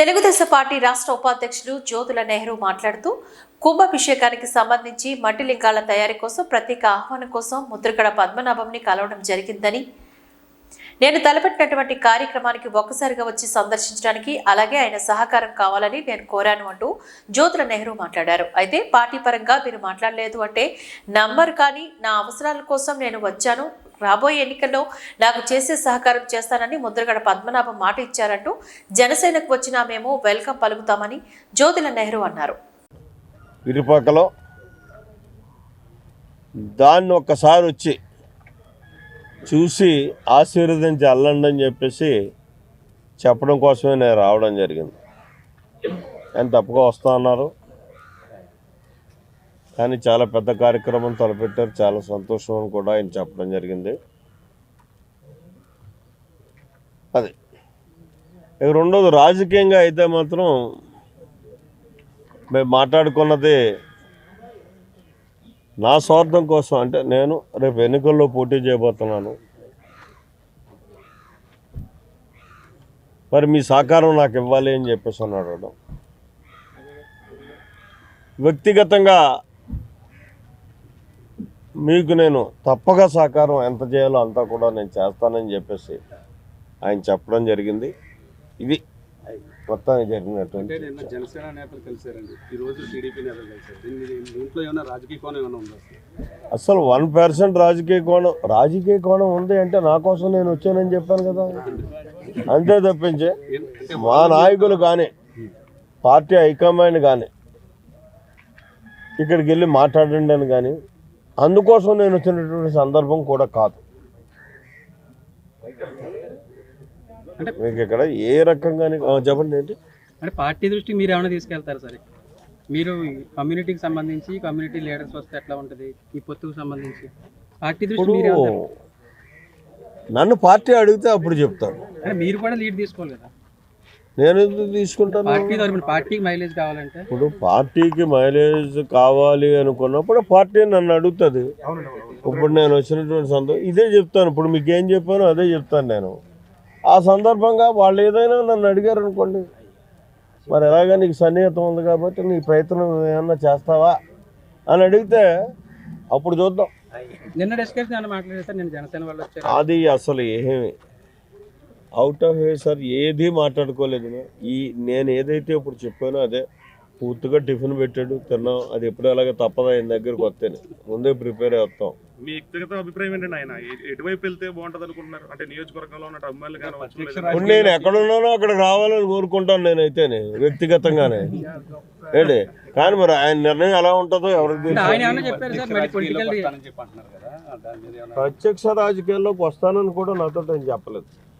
Telugu Desam party రాష్ట్ర ఉపాధ్యక్షులు జ్యోతుల నెహ్రూ మాట్లాడుతూ కుంభాభిషేకానికి సంబంధించి మట్టి లింగాల తయారీ కోసం ప్రత్యేక ఆహ్వానం కోసం ముద్రగడ పద్మనాభంని కలవడం జరిగిందని. నేను తలపెట్టినటువంటి కార్యక్రమానికి ఒక్కసారిగా వచ్చి సందర్శించడానికి అలాగే ఆయన సహకారం కావాలని నేను కోరాను అంటూ జ్యోతుల నెహ్రూ మాట్లాడారు. అయితే పార్టీ పరంగా మీరు మాట్లాడలేదు అంటే నంబర్ కానీ నా అవసరాల కోసం నేను వచ్చాను. రాబోయే ఎన్నికల్లో నాకు చేసే సహకారం చేస్తానని ముద్రగడ పద్మనాభం మాట ఇచ్చారంటూ జనసేనకు వచ్చిన మేము వెల్కమ్ పలుకుతామని జ్యోతుల నెహ్రూ అన్నారు. ఇరుపక్కలో దాన్ని ఒక్కసారి వచ్చి చూసి ఆశీర్వదించి వెళ్ళండి అని చెప్పేసి చెప్పడం కోసమే నేను రావడం జరిగింది. నేను తప్పగా వస్తా అన్నారు. కానీ చాలా పెద్ద కార్యక్రమం తలపెట్టారు. చాలా సంతోషం అని కూడా ఆయన చెప్పడం జరిగింది. అది. ఇక రెండోది రాజకీయంగా అయితే మాత్రం మేము మాట్లాడుకున్నది నా స్వార్థం కోసం. అంటే నేను రేపు ఎన్నికల్లో పోటీ చేయబోతున్నాను. మరి మీ సహకారం నాకు ఇవ్వాలి అని చెప్పేసి అన్నాడు అడగడం. వ్యక్తిగతంగా మీకు నేను తప్పగా సహకారం ఎంత చేయాలో అంతా కూడా నేను చేస్తానని చెప్పేసి ఆయన చెప్పడం జరిగింది. ఇది మొత్తానికి జరిగినటువంటి అంటే నిన్న జనసేన నేతలు కలిశారండి. ఈ రోజు టీడీపీ నేతలు కలిశారు. దీన్ని దీంట్లో ఏమైనా రాజకీయ కోణం ఏమైనా ఉందా? అసలు? వన్ పర్సెంట్ రాజకీయ కోణం రాజకీయ కోణం ఉంది అంటే నా కోసం నేను వచ్చానని చెప్పాను కదా. అంతే తప్పించి మా నాయకులు కానీ పార్టీ హైకమాండ్ కానీ ఇక్కడికి వెళ్ళి మాట్లాడండి అని కానీ అందుకోసం నేను వచ్చినటువంటి సందర్భం కూడా కాదు. అంటే మీకు ఇక్కడ ఏ రకంగా చెప్పండి ఏంటి? అంటే పార్టీ దృష్టికి మీరు ఏమైనా తీసుకెళ్తారు సరే? మీరు కమ్యూనిటీకి సంబంధించి కమ్యూనిటీ లీడర్స్ వస్తే ఎట్లా ఉంటుంది? ఈ పొత్తుకు సంబంధించి. పార్టీ దృష్టి మీరు? నన్ను పార్టీ అడిగితే అప్పుడు చెప్తాను అంటే మీరు కూడా లీడ్ తీసుకోవాలి కదా. నేను ఎందుకు తీసుకుంటాను? పార్టీ తరపున పార్టీకి మైలేజ్ కావాలంటే? ఇప్పుడు పార్టీకి మైలేజ్ కావాలి అనుకున్నప్పుడు పార్టీ నన్ను అడుగుతుంది. ఇప్పుడు నేను వచ్చినటువంటి సందర్భం ఇదే చెప్తాను. ఇప్పుడు మీకు ఏం చెప్పానో అదే చెప్తాను నేను. ఆ సందర్భంగా వాళ్ళు ఏదైనా నన్ను అడిగారు అనుకోండి. మరి ఎలాగా నీకు సన్నిహితం ఉంది కాబట్టి నీ ప్రయత్నం ఏమన్నా చేస్తావా అని అడిగితే అప్పుడు చూద్దాం. నిన్న డిస్కషన్ నేను జనసేన వాళ్ళు అది అసలు ఏమి అవుట్ ఆఫ్ వే సార్ ఏది మాట్లాడుకోలేదు. ఈ నేను ఏదైతే ఇప్పుడు చెప్పానో అదే పూర్తిగా టిఫిన్ పెట్టాడు తిన్నాం. అది ఎప్పుడు అలాగే తప్పదా ఆయన దగ్గరికి వస్తేనే. ముందే ప్రిపేర్ అవుతాం మీ వ్యక్తిగత అభిప్రాయం ఏంటండి ఆయన? ఎటువైపు వెళ్తే బాగుంటుంది అనుకుంటున్నారు? అంటే నియోజకవర్గంలో ఉన్న అమ్మాయిలు కానీ నేను ఎక్కడున్నానో అక్కడ రావాలని కోరుకుంటాను నేనైతేనే వ్యక్తిగతంగానే. ఏంటి? కానీ మరి ఆయన నిర్ణయం ఎలా ఉంటుందో ఎవరికి ప్రత్యక్ష రాజకీయాల్లోకి వస్తానని కూడా నాతో ఆయన చెప్పలేదు.